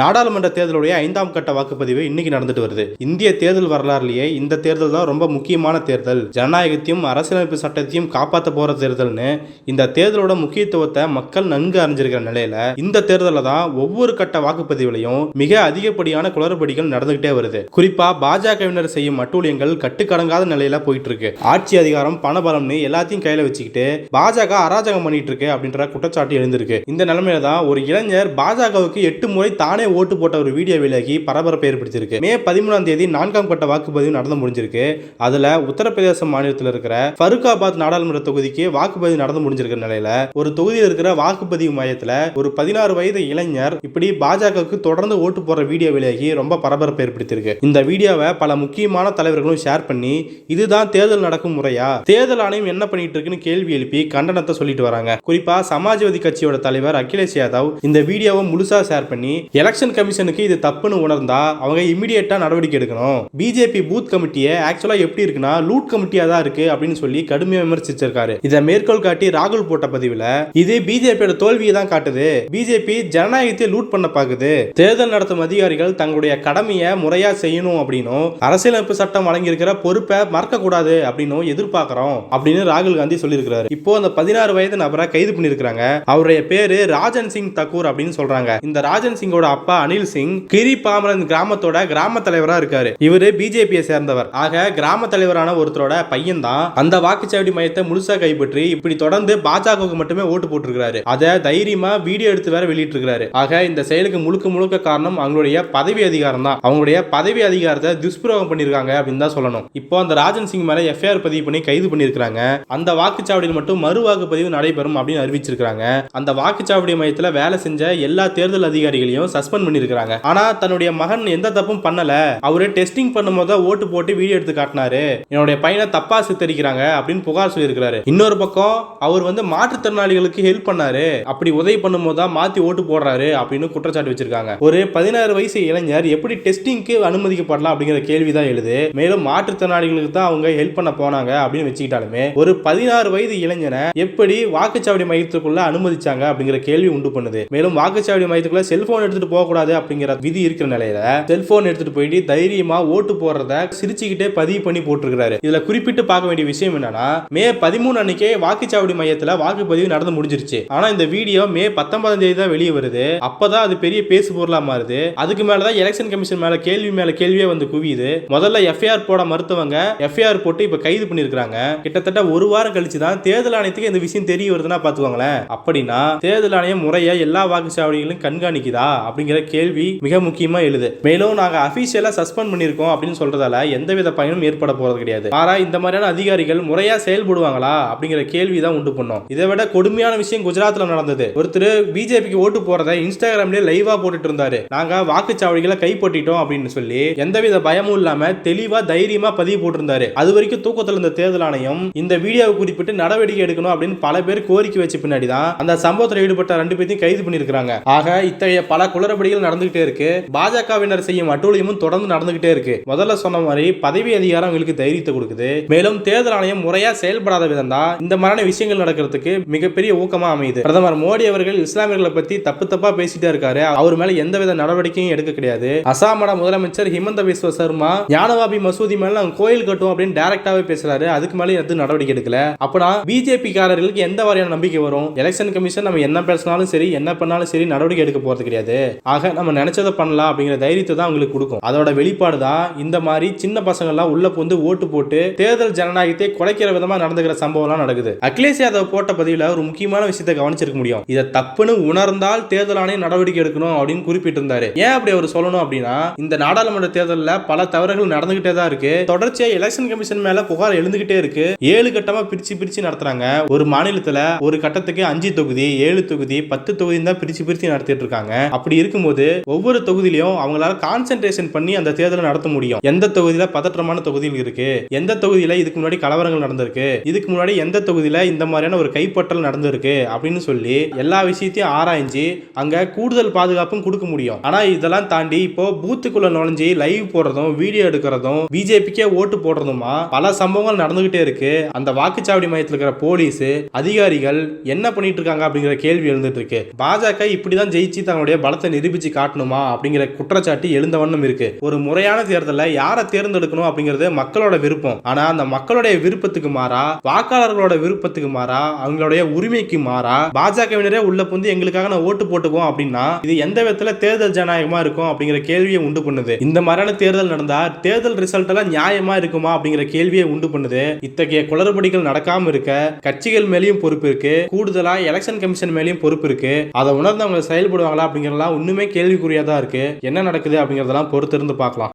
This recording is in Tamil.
நாடாளுமன்ற தேர்தலுடைய ஐந்தாம் கட்ட வாக்குப்பதிவு இன்னைக்கு நடந்துட்டு வருது. இந்திய தேர்தல் வரலாறுலயே இந்த தேர்தல் தான் ரொம்ப முக்கியமான தேர்தல். ஜனநாயகத்தையும் அரசியலமைப்பு சட்டத்தையும் காப்பாற்ற போற தேர்தல்னு இந்த தேர்தலோட முக்கியத்துவத்தை மக்கள் நன்கு அறிஞ்சிருக்கிற நிலையில இந்த தேர்தலில் தான் ஒவ்வொரு கட்ட வாக்குப்பதிவுலையும் மிக அதிகப்படியான குளறுபடிகள் நடந்துகிட்டே வருது. குறிப்பா பாஜகவினர் செய்யும் அட்டூழியங்கள் கட்டுக்கடங்காத நிலையில போயிட்டு இருக்கு ஆட்சி அதிகாரம் பணபலம்னு எல்லாத்தையும் கையில வச்சுக்கிட்டு பாஜக அராஜகம் பண்ணிட்டு இருக்கு அப்படின்ற குற்றச்சாட்டு எழுந்திருக்கு. இந்த நிலைமையில தான் ஒரு இளைஞர் பாஜகவுக்கு எட்டு முறை தானே ஓட்டு போட்ட ஒரு வீடியோ விலகி பரபரப்பை ஏற்படுத்தியிருக்கு. மே பதிமூணாம் தேதி நான்காம் கட்ட வாக்குப்பதிவு நடந்து முடிஞ்சிருக்கு. அதுல உத்தரப்பிரதேச மாநிலத்தில் இருக்கிற ஃபருக்காபாத் நாடாளுமன்ற தொகுதிக்கு வாக்குப்பதிவு நடந்து முடிஞ்சிருக்கிற நிலையில ஒரு தொகுதியில் இருக்கிற வாக்குப்பதிவு மையத்துல ஒரு பதினாறு வயது இளைஞர் இப்படி பாஜகவுக்கு தொடர்ந்து ஓட்டு போற வீடியோ விலகி ரொம்ப பரபரப்பை ஏற்படுத்தியிருக்கு. இந்த வீடியோவை பல முக்கியமான தலைவர்களும் ஷேர் பண்ணி இதுதான் தேர்தல் நடக்கும் முறையா? தேர்தல் ஆணையம் என்ன பண்ணிட்டு இருக்குன்னு கேள்வி எழுப்பி கண்டனத்தை சொல்லிட்டு வராங்க. குறிப்பா சமாஜ்வாதி கட்சியோட தலைவர் அகிலேஷ் யாதவ் இந்த வீடியோவை முழுசா ஷேர் பண்ணி எலெக்ஷன் கமிஷனுக்கு இது தப்புன்னு உணர்ந்தா அவங்க இமிடியேட்டா நடவடிக்கை எடுக்கணும். பிஜேபி பூத் கமிட்டியை ஆக்சுவலா எப்படி இருக்குன்னா லூட் கமிட்டியா தான் இருக்கு அப்படின்னு சொல்லி கடுமையா விமர்சிச்சிருக்காரு. இதை மேற்கோள் காட்டி ராகுல் போட்ட பதிவுல இது பிஜேபியோட தோல்வியை தான் காட்டுது. பிஜேபி ஜனநாயகத்தை லூட் பண்ண பாக்குது. தேர்தல் நடத்தும் அதிகாரிகள் தங்களுடைய கடமையை முறையா செய்யணும் அப்படின்னும் அரசியலமைப்பு சட்டம் வழங்கியிருக்கிற பொறுப்பை மறக்க கூடாது அப்படின்னும் எதிர்பார்க்கிறோம் அப்படின்னு ராகுல் காந்தி சொல்லியிருக்கிறாரு. இப்போ அந்த பதினாறு வயது நபரை கைது பண்ணியிருக்கிறாங்க. அவருடைய பேரு ராஜன் சிங் தக்கூர் அப்படின்னு சொல்றாங்க. இந்த ராஜன் சிங்கோட அப்பா அனில் சிங் கிரி பாமரன் கிராமத்தோட கிராம தலைவரா இருக்காரு. இவரு பிஜேபியை சேர்ந்தவர். ஆக கிராம தலைவரான ஒருத்தரோட பையன் தான் அந்த வாக்குச்சாவடி மையத்தை முழுசா கைப்பற்றி இப்படி தொடர்ந்து பாஜகவுக்கு மட்டுமே ஓட்டு போட்டிருக்காரு அதை தைரியமா வீடியோ எடுத்து வேற வெளியிட்டு இருக்காரு ஆக இந்த செயலுக்கு முழுக்க முழுக்க காரணம் அவங்களுடைய பதவி அதிகாரம் தான் அவங்களுடைய பதவி அதிகாரத்தை துஷ்பிரயோகம் பண்ணிருக்காங்க அப்படின்னு தான் சொல்லணும். இப்போ அந்த ராஜன் சிங் மேல எஃப்ஐஆர் பதிவு பண்ணி கைது பண்ணிருக்காங்க அந்த வாக்குச்சாவடியில் மட்டும் மறு வாக்குப்பதிவு நடைபெறும் அப்படின்னு அறிவிச்சிருக்காங்க அந்த வாக்குச்சாவடி மையத்துல வேலை செஞ்ச எல்லா தேர்தல் அதிகாரிகளையும் சஸ்பெண்ட் பண்ணிருக்காங்க ஆனா தன்னுடைய மகன் எந்த தப்பும் பண்ணல. அவரு டெஸ்டிங் பண்ணும்போது ஓட்டு போட்டு வீடியோ எடுத்து காட்டினாரு. என்னுடைய பையனை தப்பா சித்தரிக்கிறாங்க அப்படின்னு புகார் சொல்லியிருக்கிறாரு. இன்னொரு பக்கம் அவர் வந்து மாற்றுத்திறனாளிகளுக்கு ஹெல்ப் பண்ணாரு. அப்படி உதவி பண்ணும்போது தான் மாத்தி ஓட்டு போடுறாரு அப்படின்னு குற்றச்சாட்டு வச்சிருக்காங்க. ஒரு பதினாறு வயசு இளைஞர் எப்படி டெஸ்டிங்க்கு அனுமதிக்கப்படலாம் அப்படிங்கிற கேள்வி தான் எழுது. மேலும் மாற்றுத்திறனாளிகளுக்கு தான் அவங்க ஹெல்ப் பண்ண போனாங்க அப்படின்னு வச்சுக்கிட்டாலுமே ஒரு பதினாறு வயது இளைஞனை எப்படி வாக்குச்சாவடி மையத்துக்குள்ள அனுமதிச்சாங்க அப்படிங்கிற கேள்வி உண்டு பண்ணுது. மேலும் வாக்குச்சாவடி மையத்துக்குள்ள செல்போன் எடுத்துட்டு போக போகக்கூடாது அப்படிங்கிற விதி இருக்கிற நிலையில செல்போன் எடுத்துட்டு போயிட்டு தைரியமா ஓட்டு போடுறத சிரிச்சுக்கிட்டே பதிவு பண்ணி போட்டிருக்கிறாரு. இதுல குறிப்பிட்டு பார்க்க வேண்டிய விஷயம் என்னன்னா மே பதிமூணு அன்னைக்கே வாக்குச்சாவடி மையத்துல வாக்குப்பதிவு நடந்து முடிஞ்சிருச்சு. ஆனா இந்த வீடியோ மே பத்தொன்பதாம் தேதி தான் வெளியே வருது. அப்பதான் அது பெரிய பேசு பொருளா மாறுது. அதுக்கு மேலதான் எலெக்ஷன் கமிஷன் மேல கேள்வி மேல கேள்வியே வந்து குவியுது. முதல்ல எஃப்ஐஆர் போட மறுத்தவங்க எஃப்ஐஆர் போட்டு இப்ப கைது பண்ணிருக்காங்க கிட்டத்தட்ட ஒரு வாரம் கழிச்சு தான் தேர்தல் ஆணையத்துக்கு இந்த விஷயம் தெரிய வருதுன்னா பாத்துக்கோங்களேன். அப்படின்னா தேர்தல் ஆணையம் முறையா எல்லா வாக்குச்சாவடிகளையும் கண்காணிக்குதா அப்படிங்கிற கேள்வி மிக முக்கியமா எழுது. மேலும் நாங்க அபிஷியலா சஸ்பெண்ட் பண்ணிருக்கோம் அப்படின்னு சொல்றதால எந்தவித பயனும் ஏற்பட போறது கிடையாது. மாறா இந்த மாதிரியான அதிகாரிகள் முறையா செயல்படுவாங்களா அப்படிங்கிற கேள்வி தான் உண்டு பண்ணும். இதை விட கொடுமையான விஷயம் குஜராத்ல நடந்தது. ஒருத்தர் பிஜேபிக்கு ஓட்டு போறதை இன்ஸ்டாகிராம்லயே லைவா போட்டுட்டு இருந்தாரு. நாங்க வாக்குச்சாவடிகளை கைப்பற்றிட்டோம் அப்படின்னு சொல்லி எந்தவித பயமும் இல்லாம தெளிவா தைரியமா பதிவு போட்டிருந்தாரு. அது வரைக்கும் தூக்கத்தில் இருந்த தேர்தல் ஆணையம் இந்த வீடியோவை குறிப்பிட்டு நடவடிக்கை எடுக்கணும் அப்படின்னு பல பேர் கோரிக்கை வச்ச பின்னாடி தான் அந்த சம்பவத்தில் ஈடுபட்ட ரெண்டு பேர்த்தையும் கைது பண்ணியிருக்கிறாங்க. ஆக இத்தகைய பல குளறுபடிகள் நடந்துகிட்டே இருக்கு. பாஜகவினர் செய்யும் அட்டூழியமும் தொடர்ந்து நடந்துகிட்டே இருக்கு. முதல்ல சொன்ன மாதிரி பதவி அதிகாரம் அவங்களுக்கு தைரியத்தை கொடுக்குது. மேலும் தேர்தல் ஆணையம் முறையா செயல்படாத விதம் தான் இந்த மாதிரியான விஷயங்கள் நடக்கிறதுக்கு மிகப்பெரிய ஊக்கமா அமையுது. பிரதமர் மோடி அவர்கள் இஸ்லாமியர்களை பத்தி தப்பு தப்பா பேசிட்டே இருக்காரு. அவர் மேல எந்தவித நடவடிக்கையும் எடுக்க கிடையாது. அசாமோட முதலமைச்சர் ஹிமந்த விஸ்வ சர்மா ஞானவாபி மசூதி மேல நாங்க கோயில் கட்டும் அப்படின்னு டைரக்டாவே பேசுறாரு. அதுக்கு மேல எதுவும் நடவடிக்கை எடுக்கல. அப்பனா பிஜேபி காரர்களுக்கு எந்த வகையான நம்பிக்கை வரும்? எலெக்ஷன் கமிஷன் நம்ம என்ன பேசினாலும் சரி என்ன பண்ணாலும் சரி நடவடிக்கை எடுக்க போறது கிடையாது. ஆக நம்ம நினைச்சதை பண்ணலாம் அப்படிங்கிற தைரியத்தை தான் அவங்களுக்கு கொடுக்கும். அதோட வெளிப்பாடு தான் இந்த மாதிரி சின்ன பசங்கள்லாம் உள்ள புந்து ஓட்டு போட்டு தேர்தல் ஜனநாயகத்தை குலைக்கிற விதமா நடந்துக்கிற சம்பவம்லாம் நடக்குது. அகிலேஷ் யாதவ் போட்ட பதிவில் ஒரு முக்கியமான விஷயத்தை கவனிச்சிருக்க முடியும். இதை தப்புன்னு உணர்ந்தால் தேர்தல் ஆணையம் நடவடிக்கை எடுக்கணும் அப்படின்னு குறிப்பிட்டிருந்தாரு. ஏன் அப்படி அவர் சொல்லணும் அப்படின்னா இந்த நாடாளுமன்ற தேர்தலில் பல தவறுகள் நடந்துகிட்டே தான் இருக்கு. தொடர்ச்சியா எலெக்ஷன் கமிஷன் மேல புகார் எழுந்துகிட்டே இருக்கு. ஏழு கட்டமா பிரிச்சு பிரிச்சு நடத்துறாங்க. ஒரு மாநிலத்துல ஒரு கட்டத்துக்கு அஞ்சு தொகுதி ஏழு தொகுதி பத்து தொகுதி தான் பிரிச்சு பிரிச்சு நடத்திட்டு இருக்காங்க. அப்படி இருக்கும்போது ஒவ்வொரு தொகுதியிலையும் அவங்களால கான்சென்ட்ரேஷன் பண்ணி அந்த தேர்தலை நடத்த முடியும். எந்த தொகுதியில பதற்றமான தொகுதிகள் இருக்கு? எந்த தொகுதியில இதுக்கு முன்னாடி கலவரங்கள் நடந்திருக்கு? இதுக்கு முன்னாடி எந்த தொகுதியில இந்த மாதிரியான ஒரு கைப்பற்றல் நடந்திருக்கு? அப்படின்னு சொல்லி எல்லா விஷயத்தையும் ஆராய்ஞ்சு அங்க கூடுதல் பாதுகாப்பும் கொடுக்க முடியும். ஆனா இதெல்லாம் தாண்டி இப்போ பூத்துக்குள்ள நுழைஞ்சு லைவ் போடுறதும் வீடியோ எடுக்கிறதும் பிஜேபிக்கே ஓட்டு போடுறதுமா பல சம்பவங்கள் நடந்துகிட்டே இருக்கு. அந்த வாக்குச்சாவடி மையத்தில் இருக்கிற போலீஸ் அதிகாரிகள் என்ன பண்ணிட்டு இருக்காங்க அப்படிங்கிற கேள்வி எழுந்துட்டு இருக்கு. பாஜக இப்படிதான் ஜெயிச்சு தங்களுடைய பலத்தை நிரூபிச்சு காட்டணுமா அப்படிங்கிற குற்றச்சாட்டு எழுந்த வண்ணம் இருக்கு. ஒரு முறையான தேர்தலில் யாரை தேர்ந்தெடுக்கணும் அப்படிங்கிறது மக்களோட விருப்பம். ஆனா அந்த மக்களுடைய விருப்பத்துக்கு மாறா வாக்காளர்களோட விருப்பத்துக்கு மாறா அவங்களுடைய உரிமைக்கு மாறா பாஜகவினரே உள்ள புந்து எங்களுக்காக நான் ஓட்டு போட்டுக்குவோம் அப்படின்னா இது எந்த விதத்துல தேர்தல் ஜனநாயகமா இருக்கும் அப்படிங்கிற கேள்வியை உண்டு பண்ணுது. இந்த மாதிரியான தேர்தல் நடந்தா தேர்தல் ரிசல்ட் எல்லாம் நியாயமா இருக்குமா அப்படிங்கிற கேள்வியை உண்டு பண்ணுது. இத்தகைய குளறுபடிகள் நடக்காம இருக்க கட்சிகள் மேலேயும் பொறுப்பு இருக்கு கூடுதலா எலெக்ஷன் கமிஷன் மேலேயும் பொறுப்பு இருக்கு. அதை உணர்ந்து அவங்க செயல்படுவாங்களா அப்படிங்கறதெல்லாம் இன்னும் கேள்விக்குறியா தான் இருக்கு. என்ன நடக்குது அப்படிங்கறதெல்லாம் பொறுத்திருந்து பார்க்கலாம்.